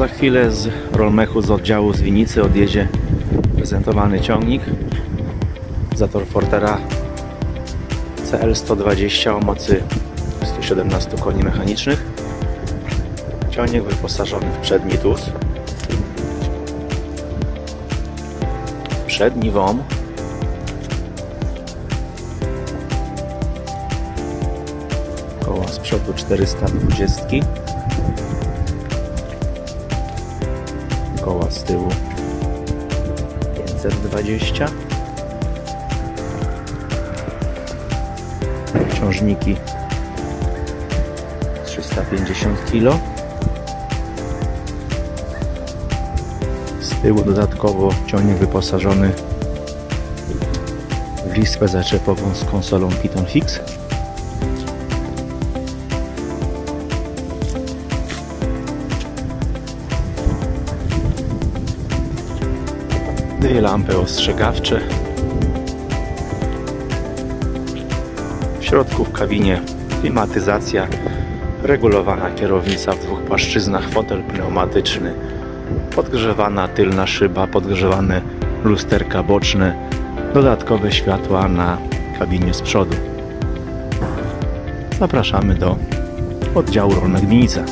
za chwilę z Rolmechu z oddziału z Winicy odjedzie prezentowany ciągnik. Zator Fortera CL120 o mocy 117 koni mechanicznych. Ciągnik wyposażony w przedni tus, przedni WOM, koła z przodu 420, koła z tyłu 520, ciążniki 350 kg. Z tyłu dodatkowo ciągnik wyposażony w listwę zaczepową z konsolą Python Fix. Dwie lampy ostrzegawcze. W środku w kabinie klimatyzacja, regulowana kierownica w dwóch płaszczyznach, fotel pneumatyczny, podgrzewana tylna szyba, podgrzewane lusterka boczne, dodatkowe światła na kabinie z przodu. Zapraszamy do oddziału Rolnek Winica.